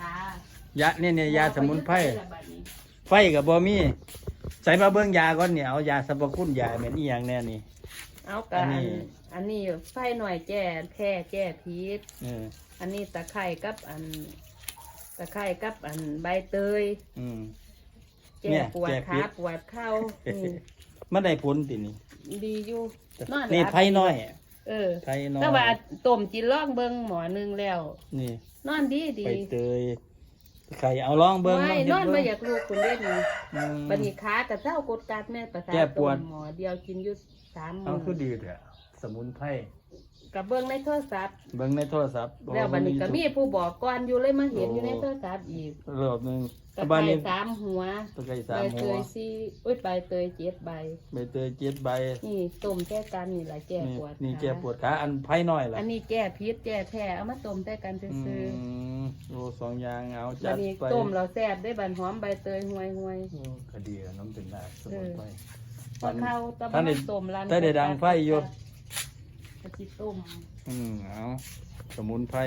ค่ะยาเนี่ยเนี่ยยาสมุนไพรละบัดนี้ไฟกับบ่มีใส่มาเบิ่งยาก่อนเนี่ยเอายาสรรพคุณยาแม่นอีหยังแน่นี่ เอากัอันนนี้ อันนี้ไฟหน่อยแก้แพ้แก้พิษ เอออันนี้ตะไคร่กับอัน ตะไคร่กับอันใบเตย อืม แก้เนี่ยปวดแก้พิขาษ ปวดเข่านี่มันได้ผลตินี่ดีอยู่นอนหลับนี่ไผ่น้อย เออไผ่น้อยแต่ว่าต้มจินล่องเบิงหมอหนึงแล้ว นี่ นอนดีดีไปเตยไข่เอาลองเบิ่งไม่ลองนเฮ็ดเบิ่งอนมาอยากลูกคุณเล่นนี่อืมบันนี้ขากับเจ้ากดกัดแม่ประสาทแก้ปวดต้มหมอเดียวกินอยุดสามเอามื้คืออดีเถอะสมุนไพร กับเบิ้งในโทรศัพท์เบิ่งในโทรศัพท์แล้วบันนี้ก็มีผู้บอกก่อนอยู่เลยมาเห็นอยู่ในโทรศัพท์อีกรอบหนึงกระบ้านไก่นี้สามหัวตะไคร้ใบสามเตหัวยสี่อุ้ยใบเตยเจ็ดใบ ใบเตยเจ็ดใบนี่ต้มแก้กันนี่แหละแก้นี่ปวดนี่ขาแก้ปวดขาอันไผ่น้อยล่ะอันนี้แก้พิษแก้แพ้เอามาต้มแต่กันอืซื้อมโอ้สองอย่างเอาๆจับัดนนี้ไปต้มเราแซ่บได้บันหอมใบเตยห่วยห่วย โอ้คดีอะน้ำเป็นนาสมุนไพรๆพอเข้าตะท่านได้ต้มรันท่านได้ดังไฟอยู่ กะทิต้มอืมเอาสมุนไพร